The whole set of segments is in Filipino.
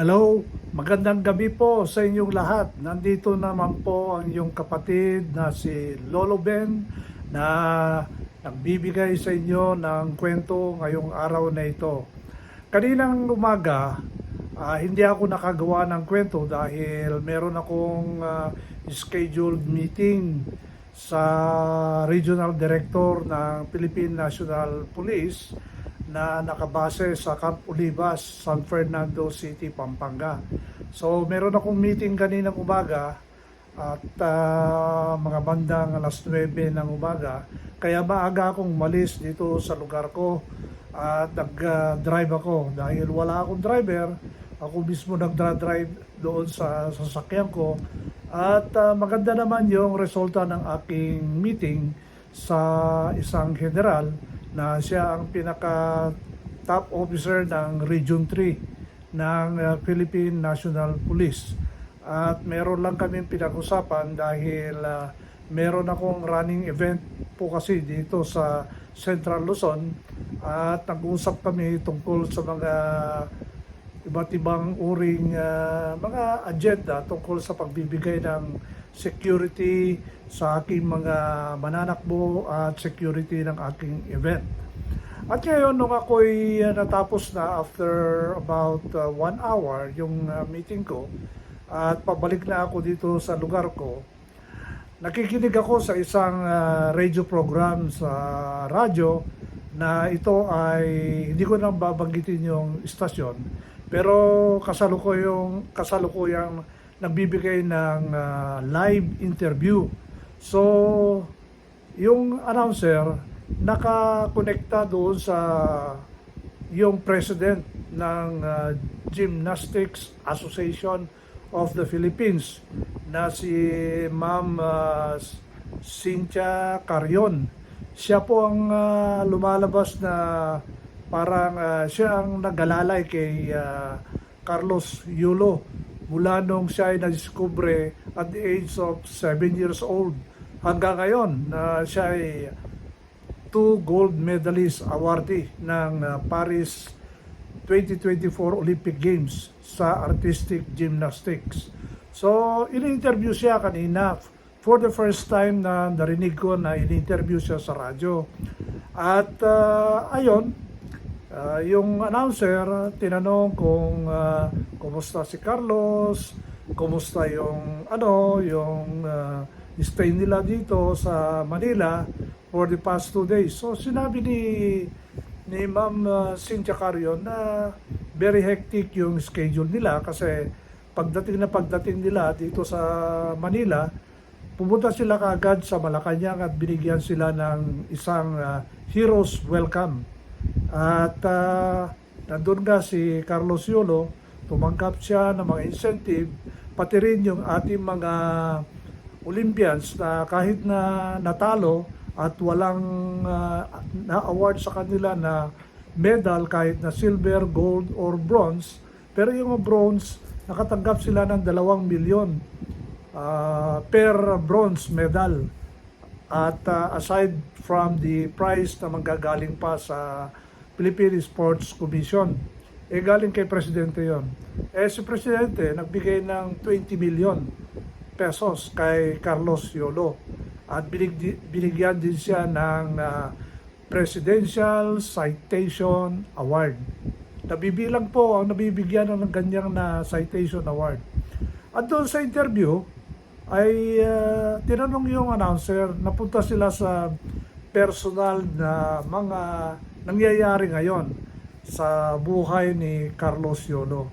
Hello, magandang gabi po sa inyong lahat. Nandito naman po ang iyong kapatid na si Lolo Ben na nagbibigay sa inyo ng kwento ngayong araw na ito. Kaninang umaga, ah, hindi ako nakagawa ng kwento dahil meron akong ah, scheduled meeting sa Regional Director ng Philippine National Police na nakabase sa Camp Olivas, San Fernando City, Pampanga. So meron akong meeting kaninang umaga at ah, mga bandang alas 9 ng umaga. Kaya maaga akong malis dito sa lugar ko at nag-drive ako dahil wala akong driver. Ako mismo nagdra-drive doon sa sasakyan ko at ah, maganda naman yung resulta ng aking meeting sa isang general na siya ang pinaka top officer ng Region 3 ng uh, Philippine National Police. At meron lang kaming pinag-usapan dahil uh, meron akong running event po kasi dito sa Central Luzon at nag-usap kami tungkol sa mga iba't ibang uring uh, mga agenda tungkol sa pagbibigay ng security sa aking mga mananakbo at security ng aking event. At ngayon, nung ako'y uh, natapos na after about uh, one hour yung uh, meeting ko at pabalik na ako dito sa lugar ko, nakikinig ako sa isang uh, radio program sa radyo na ito ay hindi ko nang babanggitin yung istasyon pero kasalukuyang kasalukuyang nagbibigay ng uh, live interview. So yung announcer nakakonekta doon sa yung president ng uh, Gymnastics Association of the Philippines na si Ma'am uh, Cynthia Carion. Siya po ang uh, lumalabas na parang uh, siya ang nagalalay kay uh, Carlos Yulo mula nung siya ay nadiskubre at the age of 7 years old hanggang ngayon na siya ay two gold medalist awardee ng uh, Paris 2024 Olympic Games sa artistic gymnastics. So, in-interview siya kanina for the first time na narinig ko na in-interview siya sa radyo. At uh, ayon, uh, yung announcer tinanong kung uh, kumusta si Carlos, kumusta yung ano, yung uh, stay nila dito sa Manila for the past two days. So sinabi ni ni Ma'am Cynthia Carion na very hectic yung schedule nila kasi pagdating na pagdating nila dito sa Manila, pumunta sila kaagad sa Malacanang at binigyan sila ng isang uh, hero's welcome. At uh, nandun nga si Carlos Yolo, tumanggap siya ng mga incentive, pati rin yung ating mga Olympians na kahit na natalo at walang uh, na-award sa kanila na medal kahit na silver, gold, or bronze. Pero yung bronze, nakatanggap sila ng dalawang milyon uh, per bronze medal. At uh, aside from the prize na manggagaling pa sa Philippine Sports Commission, eh galing kay Presidente yon. Eh si Presidente nagbigay ng 20 million pesos kay Carlos Yolo at binig, binigyan din siya ng uh, Presidential Citation Award. Nabibilang po ang nabibigyan ng ganyang na Citation Award. At doon sa interview, ay uh, tinanong yung announcer, napunta sila sa personal na mga nangyayari ngayon sa buhay ni Carlos Yolo.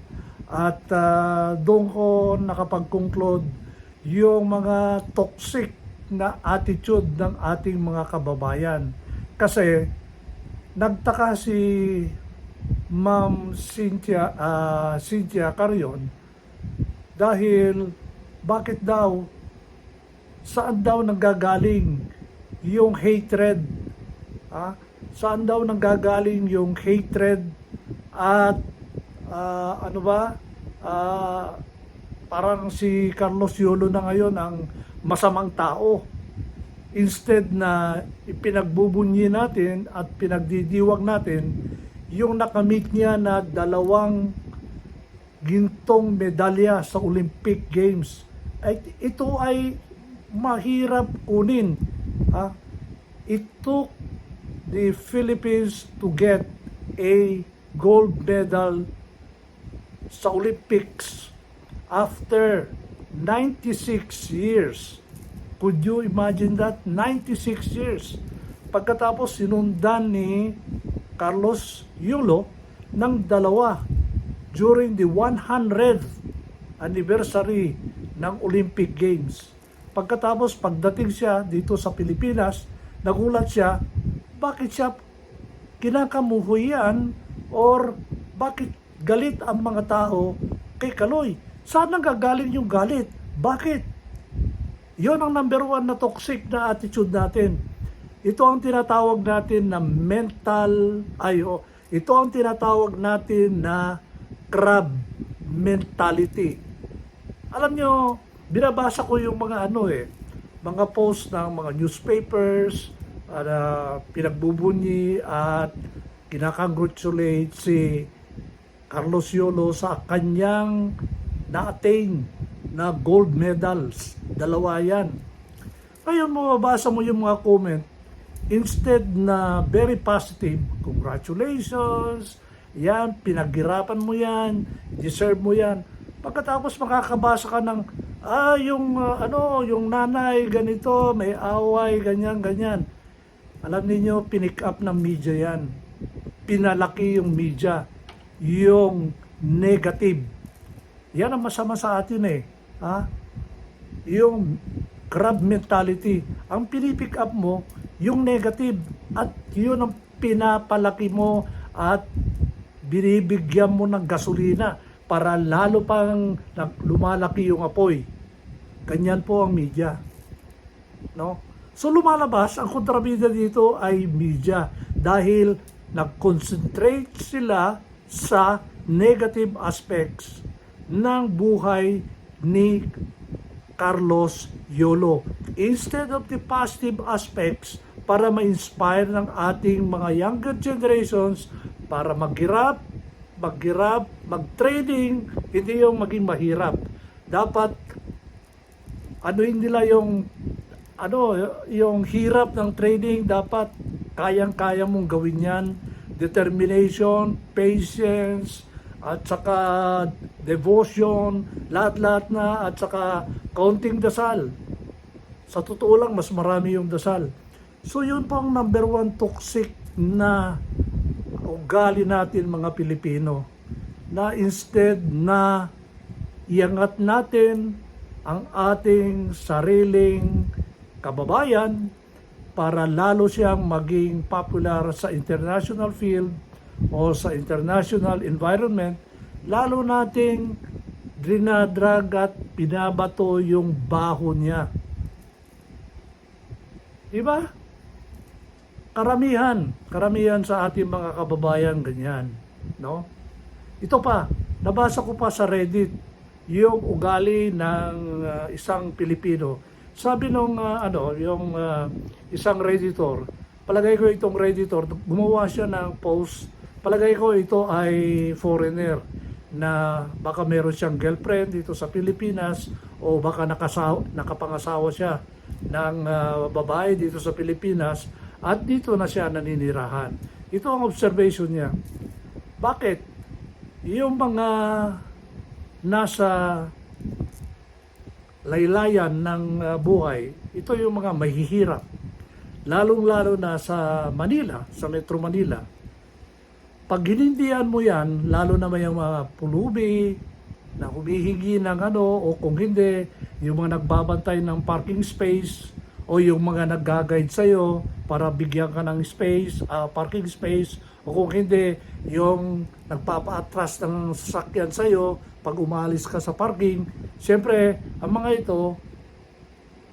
At uh, doon ko nakapag-conclude yung mga toxic na attitude ng ating mga kababayan. Kasi nagtaka si Ma'am Cynthia, uh, Cynthia Carion dahil bakit daw saan daw nanggagaling yung hatred ah? saan daw nanggagaling yung hatred at uh, ano ba uh, parang si Carlos Yolo na ngayon ang masamang tao. Instead na ipinagbubunyi natin at pinagdidiwag natin yung nakamit niya na dalawang gintong medalya sa Olympic Games. Ay, ito ay mahirap kunin. Ha? It took the Philippines to get a gold medal sa Olympics after 96 years. Could you imagine that? 96 years. Pagkatapos sinundan ni Carlos Yulo ng dalawa during the 100th anniversary ng Olympic Games. Pagkatapos pagdating siya dito sa Pilipinas, nagulat siya, bakit siya kinakamuhoy or bakit galit ang mga tao kay Kaloy? Saan ang gagaling yung galit? Bakit? Yon ang number one na toxic na attitude natin. Ito ang tinatawag natin na mental, ay, oh, ito ang tinatawag natin na crab mentality. Alam nyo, binabasa ko yung mga ano eh, mga post ng mga newspapers, uh, pinagbubunyi at kinakongratulate si Carlos Yolo sa kanyang na-attain na gold medals. Dalawa yan. Ngayon, mababasa mo yung mga comment, instead na very positive, congratulations, yan, pinaghirapan mo yan, deserve mo yan. Pagkatapos makakabasa ka ng, ah, yung, ah, ano, yung nanay, ganito, may away, ganyan, ganyan. Alam niyo pinick up ng media yan. Pinalaki yung media. Yung negative. Yan ang masama sa atin eh. Ha? Yung crab mentality. Ang pinipick up mo, yung negative. At yun ang pinapalaki mo at binibigyan mo ng gasolina para lalo pang lumalaki yung apoy. Ganyan po ang media. No? So lumalabas, ang kontrabida dito ay media dahil nag-concentrate sila sa negative aspects ng buhay ni Carlos Yolo. Instead of the positive aspects para ma-inspire ng ating mga younger generations para maghirap, maghirap, mag-trading, hindi yung maging mahirap. Dapat ano nila yung ano yung hirap ng trading dapat kayang-kaya mong gawin yan. Determination patience at saka devotion lahat-lahat na at saka kaunting dasal. Sa totoo lang mas marami yung dasal. So yun po ang number one toxic na ugali natin mga Pilipino na instead na iangat natin ang ating sariling kababayan para lalo siyang maging popular sa international field o sa international environment, lalo nating drinadrag at pinabato yung baho niya. Diba? Karamihan, karamihan sa ating mga kababayan ganyan, no? Ito pa, nabasa ko pa sa Reddit yung ugali ng uh, isang Pilipino. Sabi nung uh, ano, yung uh, isang redditor, palagay ko itong redditor, gumawa siya ng post, palagay ko ito ay foreigner na baka meron siyang girlfriend dito sa Pilipinas o baka nakasaw, nakapangasawa siya ng uh, babae dito sa Pilipinas at dito na siya naninirahan. Ito ang observation niya. Bakit? Yung mga nasa laylayan ng uh, buhay, ito yung mga mahihirap. Lalong-lalo na sa Manila, sa Metro Manila. Pag hinindihan mo yan, lalo na may mga pulubi na humihingi ng ano, o kung hindi, yung mga nagbabantay ng parking space, o yung mga nag-guide sa'yo para bigyan ka ng space, uh, parking space, o kung hindi, yung nagpapa-atras ng sasakyan sa'yo pag umalis ka sa parking. Siyempre, ang mga ito,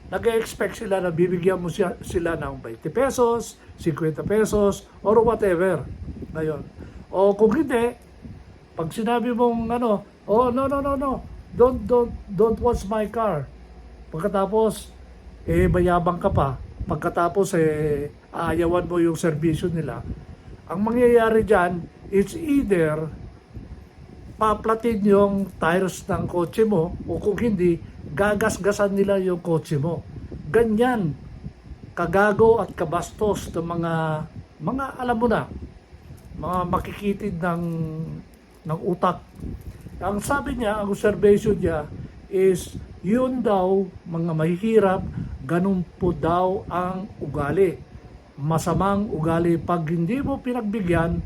nag-expect sila na bibigyan mo siya, sila ng 20 pesos, 50 pesos, or whatever. Ngayon. O kung hindi, pag sinabi mong ano, oh no no no no, don't don't don't watch my car. Pagkatapos eh mayabang ka pa. Pagkatapos eh aayawan mo yung serbisyo nila. Ang mangyayari diyan, it's either paplatin yung tires ng kotse mo o kung hindi, gagasgasan nila yung kotse mo. Ganyan kagago at kabastos ng mga mga alam mo na mga makikitid ng ng utak. Ang sabi niya, ang observation niya is yun daw mga mahihirap, ganun po daw ang ugali. Masamang ugali pag hindi mo pinagbigyan,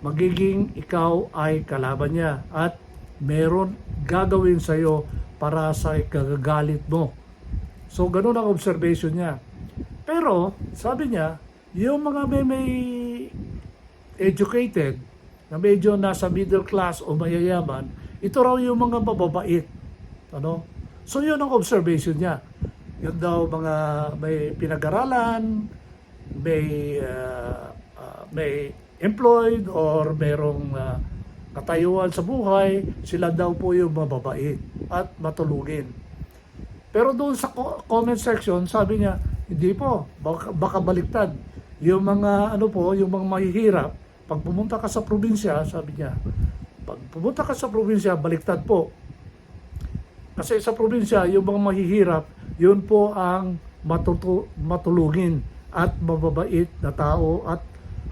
magiging ikaw ay kalaban niya at meron gagawin sa iyo para sa ikagagalit mo. So, ganun ang observation niya. Pero, sabi niya, yung mga may, may educated, na medyo nasa middle class o mayayaman, ito raw yung mga mababait. Ano? So, yun ang observation niya. Yun daw mga may pinag-aralan, may, uh, uh, may employed or merong uh, katayuan sa buhay, sila daw po yung mababait at matulugin. Pero doon sa co- comment section, sabi niya, hindi po, baka, baka baliktad. Yung mga ano po, yung mga mahihirap, pag pumunta ka sa probinsya, sabi niya, pag pumunta ka sa probinsya, baliktad po. Kasi sa probinsya, yung mga mahihirap, yun po ang matutu- matulungin at mababait na tao at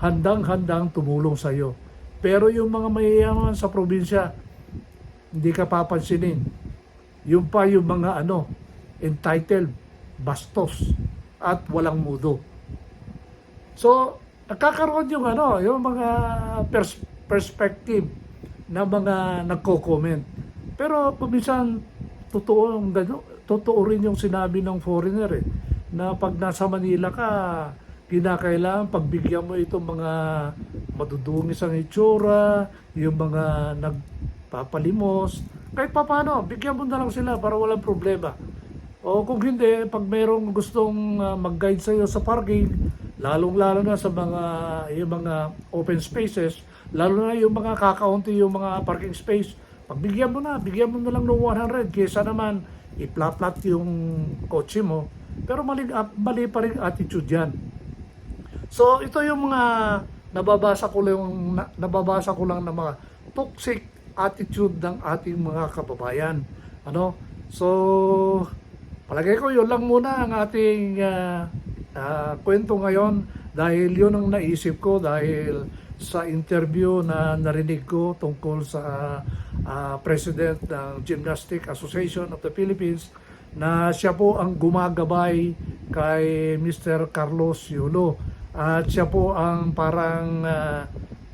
handang-handang tumulong sa iyo. Pero yung mga mayayaman sa probinsya, hindi ka papansinin. Yung pa yung mga ano, entitled, bastos, at walang mudo. So, nakakaroon yung ano, yung mga pers- perspective na mga nagko-comment. Pero kuminsan, totoo, ang gano, totoo rin yung sinabi ng foreigner eh, na pag nasa Manila ka, kinakailangan pagbigyan mo itong mga madudungis ang itsura, yung mga nagpapalimos, kahit pa paano, bigyan mo na lang sila para walang problema. O kung hindi, pag mayroong gustong uh, mag-guide sa iyo sa parking, lalong-lalo na sa mga yung mga open spaces, lalo na yung mga kakaunti yung mga parking space, pagbigyan mo na, bigyan mo na lang ng 100 kaysa naman iplat-plat yung kotse mo. Pero mali, ah, mali pa rin attitude yan. So ito yung mga nababasa ko lang na, nababasa ko lang ng mga toxic attitude ng ating mga kababayan. Ano? So palagay ko yun lang muna ang ating ah, ah, kwento ngayon dahil yun ang naisip ko dahil sa interview na narinig ko tungkol sa ah, President ng Gymnastic Association of the Philippines na siya po ang gumagabay kay Mr. Carlos Yulo at siya po ang parang ah,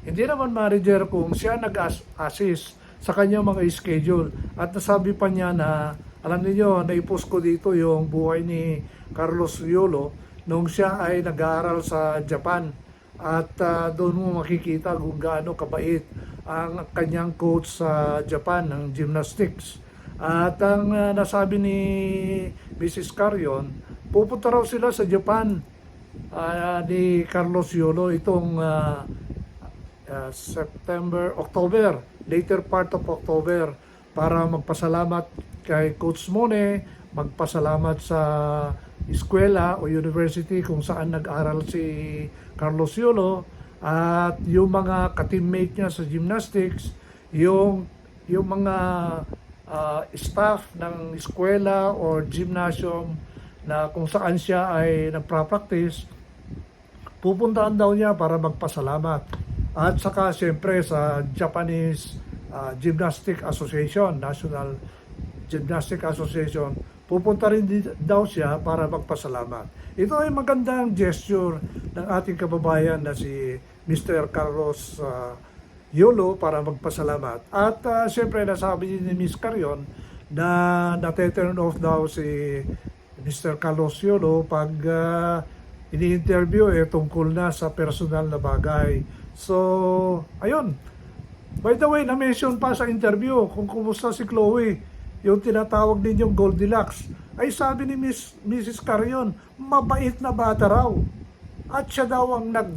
hindi naman manager kung siya nag-assist sa kanyang mga schedule at nasabi pa niya na alam niyo naipost ko dito yung buhay ni Carlos Yolo nung siya ay nag-aaral sa Japan at ah, doon mo makikita kung gaano kabait ang kanyang coach sa Japan ng gymnastics. At ang ah, nasabi ni Mrs. Carion, pupunta raw sila sa Japan ah, ni Carlos Yolo itong ah, ah, September, October, later part of October para magpasalamat kay Coach Mone, magpasalamat sa eskwela o university kung saan nag-aral si Carlos Yolo at yung mga ka-teammate niya sa gymnastics, yung yung mga ah, staff ng eskwela or gymnasium na kung saan siya ay nagpa-practice, pupuntahan daw niya para magpasalamat. At saka siyempre sa Japanese ah, Gymnastic Association, National Gymnastic Association, pupunta rin daw siya para magpasalamat. Ito ay magandang gesture ng ating kababayan na si Mr. Carlos ah, Yolo para magpasalamat. At ah, siyempre nasabi ni Miss Carion na nate-turn off daw si Mr. Carlos Yolo pag ah, ini-interview eh tungkol na sa personal na bagay. So, ayun. By the way, na-mention pa sa interview kung kumusta si Chloe, yung tinatawag din yung Goldilocks. Ay sabi ni Miss, Mrs. Carion, mabait na bata raw. At siya daw ang nag,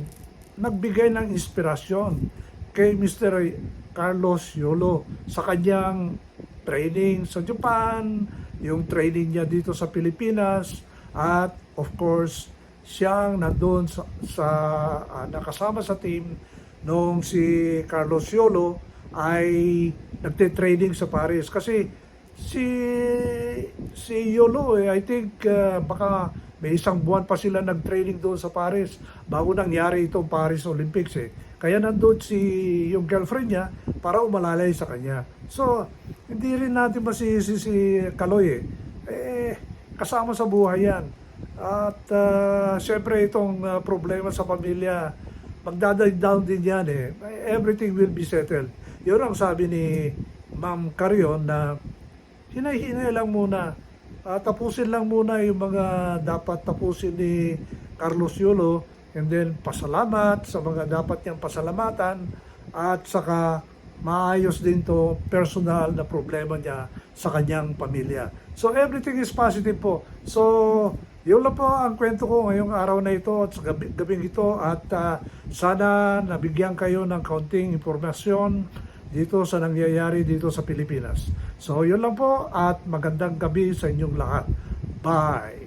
nagbigay ng inspirasyon kay Mr. Carlos Yolo sa kanyang training sa Japan, yung training niya dito sa Pilipinas, at of course, siyang nandun sa, sa ah, nakasama sa team nung si Carlos Yolo ay nagte-trading sa Paris. Kasi si si Yolo eh, I think uh, baka may isang buwan pa sila nag-training doon sa Paris bago nangyari itong Paris Olympics eh. Kaya nandun si yung girlfriend niya para umalalay sa kanya. So, hindi rin natin masisi si Kaloy eh. Eh, kasama sa buhay yan. At uh, syempre itong uh, problema sa pamilya, magdadag down din yan eh. Everything will be settled. Yun ang sabi ni Ma'am Carion na hinay-hinay lang muna. Ah, tapusin lang muna yung mga dapat tapusin ni Carlos Yulo and then pasalamat sa mga dapat niyang pasalamatan at saka maayos din to personal na problema niya sa kanyang pamilya. So everything is positive po. So yun lang po ang kwento ko ngayong araw na ito at sa gabi, gabing ito at ah, sana nabigyan kayo ng kaunting impormasyon dito sa nangyayari dito sa Pilipinas. So yun lang po at magandang gabi sa inyong lahat. Bye!